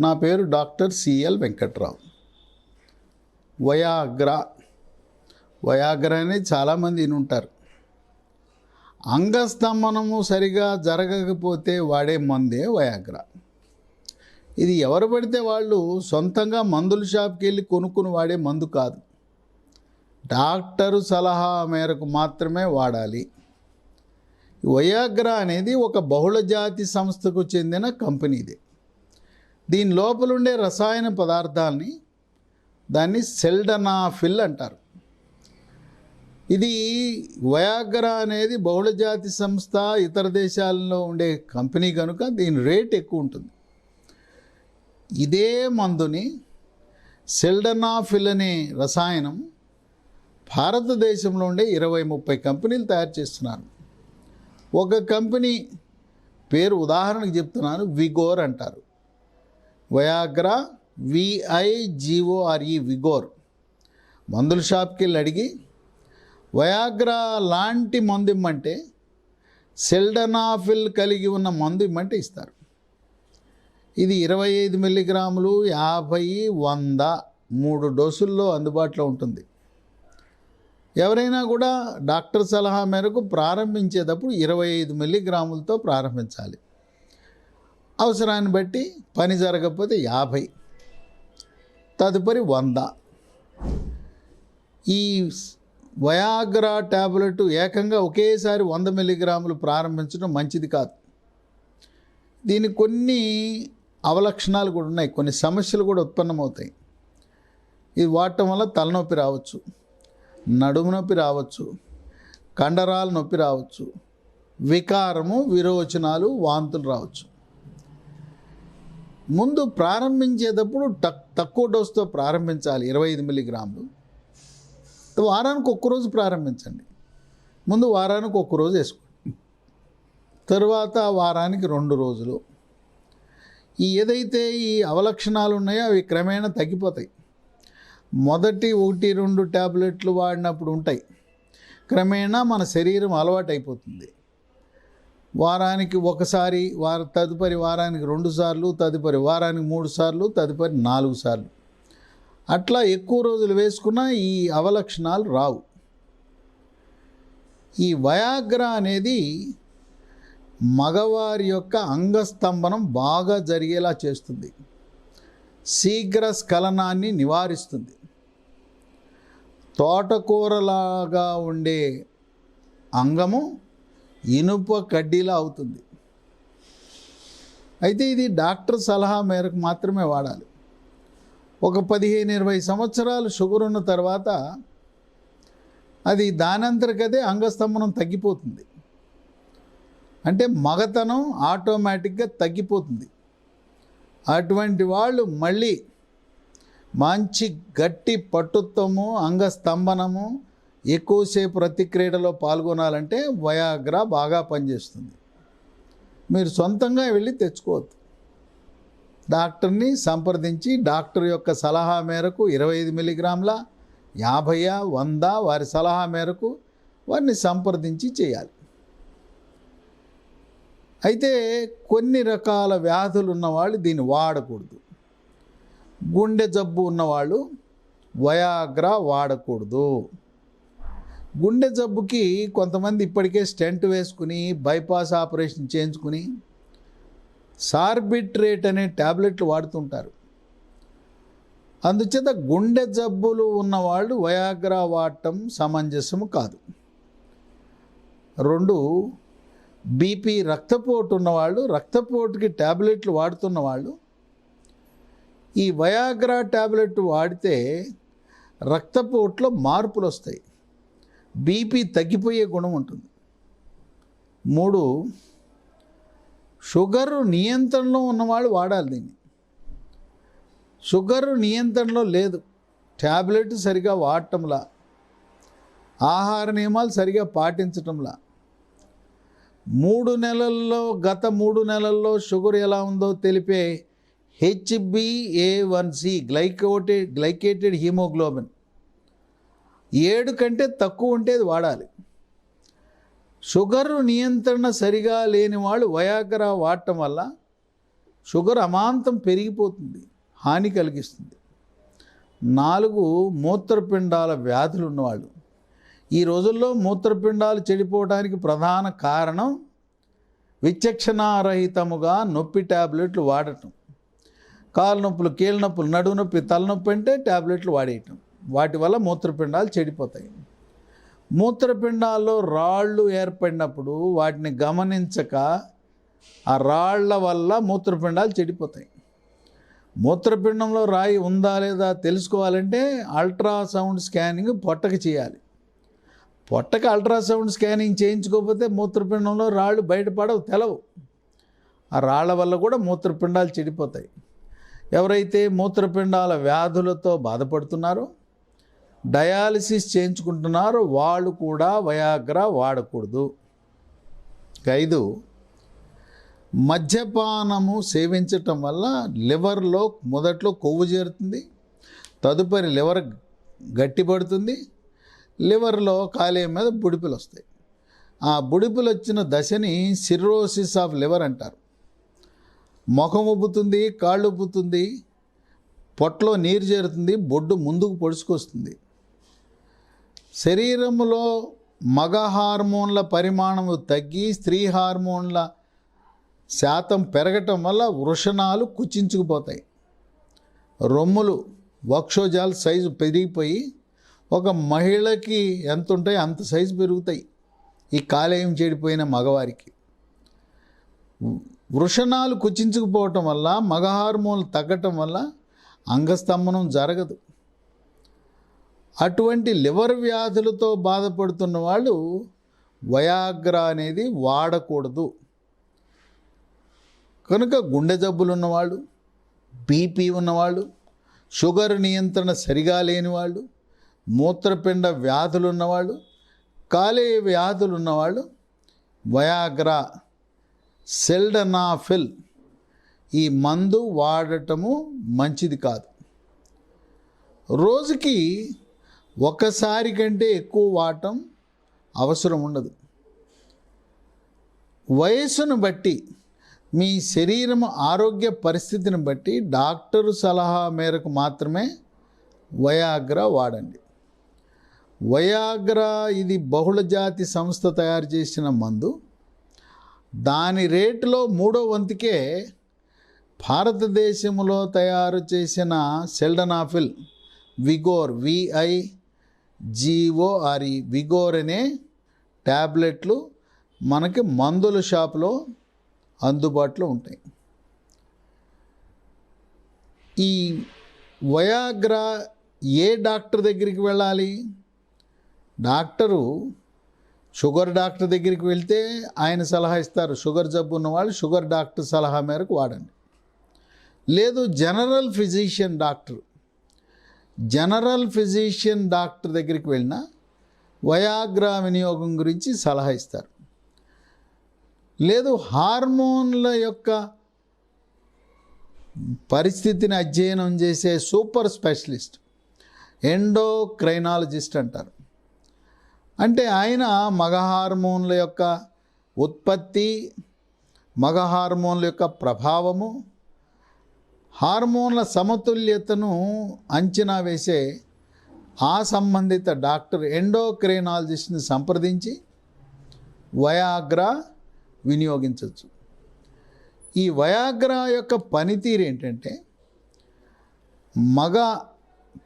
నా పేరు doctor C L Venkatrao. Viagra. Viagra అనేది చాలామంది వినుంటారు. అంగస్తంభనము సరిగా జరగకపోతే వాడే మందే వయాగ్రా. ఇది ఎవరు పడితే వాళ్ళు సొంతంగా మందుల షాప్కి వెళ్ళి కొనుక్కుని వాడే మందు కాదు. డాక్టరు సలహా మేరకు మాత్రమే వాడాలి. వయాగ్రా అనేది ఒక బహుళజాతి సంస్థకు చెందిన కంపెనీదే. దీని లోపల ఉండే రసాయన పదార్థాలని దాన్ని సెల్డనాఫిల్ అంటారు. ఇది వయాగ్రా అనేది బహుళజాతి సంస్థ ఇతర దేశాల్లో ఉండే కంపెనీ కనుక దీని రేట్ ఎక్కువ ఉంటుంది ఇదే మందుని సెల్డనాఫిల్ అనే రసాయనం భారతదేశంలో ఉండే ఇరవై ముప్పై కంపెనీలు తయారు చేస్తున్నారు. ఒక కంపెనీ పేరు ఉదాహరణకు చెప్తున్నాను విగోర్ అంటారు. Viagra V I G O R E Vigore. మందుల షాప్కి వెళ్ళి అడిగి వయాగ్రా లాంటి మందు ఇమ్మంటే సెల్డనాఫిల్ కలిగి ఉన్న మందు ఇమ్మంటే ఇస్తారు. ఇది ఇరవై ఐదు మిల్లీగ్రాములు యాభై వంద మూడు డోసుల్లో అందుబాటులో ఉంటుంది. ఎవరైనా కూడా డాక్టర్ సలహా మేరకు ప్రారంభించేటప్పుడు ఇరవై ఐదు మిల్లీగ్రాములతో ప్రారంభించాలి. అవసరాన్ని బట్టి పని జరగకపోతే యాభై తదుపరి వంద. ఈ వయాగ్రా ట్యాబ్లెట్ ఏకంగా ఒకేసారి వంద మిల్లీగ్రాములు ప్రారంభించడం మంచిది కాదు. దీనికి కొన్ని అవలక్షణాలు కూడా ఉన్నాయి కొన్ని సమస్యలు కూడా ఉత్పన్నమవుతాయి. ఇది వాడటం వల్ల తలనొప్పి రావచ్చు నడుము నొప్పి రావచ్చు కండరాల నొప్పి రావచ్చు వికారము విరోచనాలు వాంతులు రావచ్చు. ముందు ప్రారంభించేటప్పుడు టక్ తక్కువ డోస్తో ప్రారంభించాలి ఇరవై ఐదు మిల్లీగ్రాములు. వారానికి ఒక్కరోజు ప్రారంభించండి. ముందు వారానికి ఒక్క రోజు వేసుకోండి. తర్వాత వారానికి రెండు రోజులు. ఈ ఏదైతే ఈ అవలక్షణాలు ఉన్నాయో అవి క్రమేణా తగ్గిపోతాయి. మొదటి ఒకటి రెండు ట్యాబ్లెట్లు వాడినప్పుడు ఉంటాయి. క్రమేణా మన శరీరం అలవాటు అయిపోతుంది వారానికి ఒకసారి వార తదుపరి వారానికి రెండు సార్లు తదుపరి వారానికి మూడు సార్లు తదుపరి నాలుగు సార్లు. అట్లా ఎక్కువ రోజులు వేసుకున్నా ఈ అవలక్షణాలు రావు. ఈ వయాగ్రా అనేది మగవారి యొక్క అంగస్తంభనం బాగా జరిగేలా చేస్తుంది. శీఘ్ర స్ఖలనాన్ని నివారిస్తుంది. తోటకూరలాగా ఉండే అంగము ఇనుప కడ్డీలా అవుతుంది. అయితే ఇది డాక్టర్ సలహా మేరకు మాత్రమే వాడాలి. ఒక పదిహేను ఇరవై సంవత్సరాలు షుగర్ ఉన్న తర్వాత అది దానంతరకదే అంగస్తంభనం తగ్గిపోతుంది. అంటే మగతనం ఆటోమేటిక్గా తగ్గిపోతుంది. అటువంటి వాళ్ళు మళ్ళీ మంచి గట్టి పట్టుత్వము అంగస్తంభనము ఎక్కువసేపు ప్రతిక్రియలో పాల్గొనాలంటే వయాగ్రా బాగా పనిచేస్తుంది. మీరు సొంతంగా వెళ్ళి తెచ్చుకోవద్దు. డాక్టర్ని సంప్రదించి డాక్టర్ యొక్క సలహా మేరకు ఇరవై ఐదు మిలిగ్రాముల యాభై వంద వారి సలహా మేరకు వారిని సంప్రదించి చేయాలి. అయితే కొన్ని రకాల వ్యాధులు ఉన్నవాళ్ళు దీన్ని వాడకూడదు. గుండె జబ్బు ఉన్నవాళ్ళు వయాగ్రా వాడకూడదు. గుండె జబ్బుకి కొంతమంది ఇప్పటికే స్టెంట్ వేసుకుని బైపాస్ ఆపరేషన్ చేయించుకుని సార్బిట్రేట్ అనే ట్యాబ్లెట్లు వాడుతుంటారు. అందుచేత గుండె జబ్బులు ఉన్నవాళ్ళు వయాగ్రా వాడటం సమంజసము కాదు. రెండు బీపీ రక్తపోటు ఉన్నవాళ్ళు రక్తపోటుకి ట్యాబ్లెట్లు వాడుతున్న వాళ్ళు ఈ వయాగ్రా ట్యాబ్లెట్ వాడితే రక్తపోటులో మార్పులు వస్తాయి బీపీ తగ్గిపోయే గుణం ఉంటుంది. మూడు షుగర్ నియంత్రణలో ఉన్నవాళ్ళు వాడాలి దీన్ని. షుగర్ నియంత్రణలో లేదు. ట్యాబ్లెట్ సరిగా వాడటంలా. ఆహార నియమాలు సరిగా పాటించటంలా. మూడు నెలల్లో గత మూడు నెలల్లో షుగర్ ఎలా ఉందో తెలిపే HBA one C glycated glycated haemoglobin. ఏడు కంటే తక్కువ ఉంటే అది వాడాలి. షుగర్ నియంత్రణ సరిగా లేని వాళ్ళు వయాగ్రా వాడటం వల్ల షుగర్ అమాంతం పెరిగిపోతుంది హాని కలిగిస్తుంది. నాలుగు మూత్రపిండాల వ్యాధులు ఉన్నవాళ్ళు. ఈ రోజుల్లో మూత్రపిండాలు చెడిపోవడానికి ప్రధాన కారణం విచక్షణారహితముగా నొప్పి ట్యాబ్లెట్లు వాడటం. కాలు నొప్పులు కీళ్ళ నొప్పులు నడువు నొప్పి తలనొప్పి అంటే ట్యాబ్లెట్లు వాడేయటం. వాటి వల్ల మూత్రపిండాలు చెడిపోతాయి. మూత్రపిండాల్లో రాళ్ళు ఏర్పడినప్పుడు వాటిని గమనించక ఆ రాళ్ళ వల్ల మూత్రపిండాలు చెడిపోతాయి. మూత్రపిండంలో రాయి ఉందా లేదా తెలుసుకోవాలంటే అల్ట్రాసౌండ్ స్కానింగ్ పొట్టకి చేయాలి. పొట్టకి అల్ట్రాసౌండ్ స్కానింగ్ చేయించుకోకపోతే మూత్రపిండంలో రాళ్ళు బయటపడవు తెలవు. ఆ రాళ్ళ వల్ల కూడా మూత్రపిండాలు చెడిపోతాయి. ఎవరైతే మూత్రపిండాల వ్యాధులతో బాధపడుతున్నారో డయాలసిస్ చేయించుకుంటున్నారో వాళ్ళు కూడా వయాగ్రా వాడకూడదు. ఐదు మద్యపానము సేవించటం వల్ల లివర్లో మొదట్లో కొవ్వు చేరుతుంది తదుపరి లివర్ గట్టిపడుతుంది లివర్లో కాలేయం మీద బుడిపులు వస్తాయి. ఆ బుడిపులు వచ్చిన దశని సిర్రోసిస్ ఆఫ్ లివర్ అంటారు. ముఖం ఉబ్బుతుంది కాళ్ళు ఉబ్బుతుంది పొట్టలో నీరు చేరుతుంది బొడ్డు ముందుకు పొడుచుకొస్తుంది. శరీరంలో మగ హార్మోన్ల పరిమాణము తగ్గి స్త్రీ హార్మోన్ల శాతం పెరగటం వల్ల వృషణాలు కుచించుకుపోతాయి. రొమ్ములు వక్షోజాలు సైజు పెరిగిపోయి ఒక మహిళకి ఎంత ఉంటాయి అంత సైజు పెరుగుతాయి ఈ కాలేయం చెడిపోయిన మగవారికి. వృషణాలు కుచించుకుపోవటం వల్ల మగ హార్మోన్లు తగ్గటం వల్ల అంగస్తంభనం జరగదు. అటువంటి లివర్ వ్యాధులతో బాధపడుతున్న వాళ్ళు వయాగ్రా అనేది వాడకూడదు. కనుక గుండె జబ్బులు ఉన్నవాళ్ళు బీపీ ఉన్నవాళ్ళు షుగర్ నియంత్రణ సరిగా లేని వాళ్ళు మూత్రపిండ వ్యాధులు ఉన్నవాళ్ళు కాలే వ్యాధులు ఉన్నవాళ్ళు వయాగ్రా సెల్డనాఫిల్ ఈ మందు వాడటము మంచిది కాదు. రోజుకి ఒకసారి కంటే ఎక్కువ వాడటం అవసరం ఉండదు. వయస్సును బట్టి మీ శరీరం ఆరోగ్య పరిస్థితిని బట్టి డాక్టరు సలహా మేరకు మాత్రమే వయాగ్రా వాడండి. వయాగ్రా ఇది బహుళజాతి సంస్థ తయారు చేసిన మందు. దాని రేటులో మూడో వంతుకే భారతదేశంలో తయారు చేసిన సెల్డనాఫిల్ విగోర్ విఐ జీఓఆర్ఈ విగోర్ అనే ట్యాబ్లెట్లు మనకి మందుల షాపులో అందుబాటులో ఉంటాయి. ఈ వయాగ్రా ఏ డాక్టర్ దగ్గరికి వెళ్ళాలి? డాక్టరు షుగర్ డాక్టర్ దగ్గరికి వెళ్తే ఆయన సలహా ఇస్తారు. షుగర్ జబ్బు ఉన్నవాళ్ళు షుగర్ డాక్టర్ సలహా మేరకు వాడండి. లేదు general physician doctor general physician doctor దగ్గరికి వెళ్ళినా వయాగ్రా వినియోగం గురించి సలహా ఇస్తారు. లేదు హార్మోన్ల యొక్క పరిస్థితిని అధ్యయనం చేసే సూపర్ స్పెషలిస్ట్ ఎండోక్రైనాలజిస్ట్ అంటారు. అంటే ఆయన మగ హార్మోన్ల యొక్క ఉత్పత్తి మగ హార్మోన్ల యొక్క ప్రభావము హార్మోన్ల సమతుల్యతను అంచనా వేసే ఆ సంబంధిత డాక్టర్ ఎండోక్రైనాలజిస్ట్ని సంప్రదించి వయాగ్రా వినియోగించవచ్చు. ఈ వయాగ్రా యొక్క పనితీరు ఏంటంటే మగ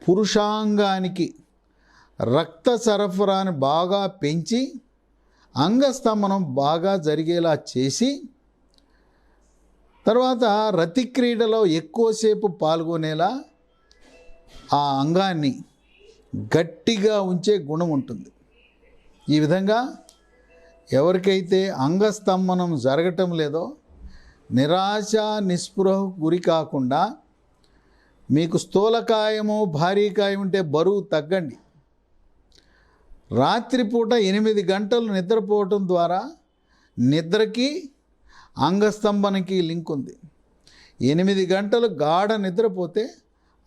పురుషాంగానికి రక్త సరఫరాని బాగా పెంచి అంగస్తంభనం బాగా జరిగేలా చేసి తర్వాత రతి క్రీడలో ఎక్కువసేపు పాల్గొనేలా ఆ అంగాన్ని గట్టిగా ఉంచే గుణం ఉంటుంది. ఈ విధంగా ఎవరికైతే అంగస్తంభనం జరగటం లేదో నిరాశ నిస్పృహ గురి కాకుండా మీకు స్థూలకాయము భారీకాయం ఉంటే బరువు తగ్గండి. రాత్రిపూట ఎనిమిది గంటలు నిద్రపోవటం ద్వారా నిద్రకి అంగస్తంభనకి లింక్ ఉంది. ఎనిమిది గంటలు గాఢ నిద్రపోతే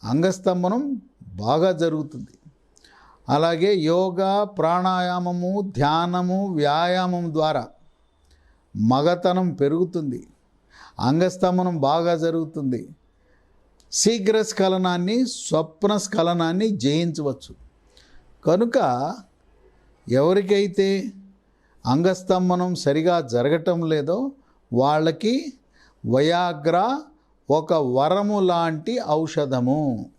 అంగస్తంభనం బాగా జరుగుతుంది. అలాగే యోగా ప్రాణాయామము ధ్యానము వ్యాయామం ద్వారా మగతనం పెరుగుతుంది. అంగస్తంభనం బాగా జరుగుతుంది. శీఘ్ర స్ఖలనాన్ని స్వప్న స్ఖలనాన్ని జయించవచ్చు. కనుక ఎవరికైతే అంగస్తంభనం సరిగా జరగటం లేదో వాళ్ళకి వయాగ్రా ఒక వరము లాంటి ఔషధము.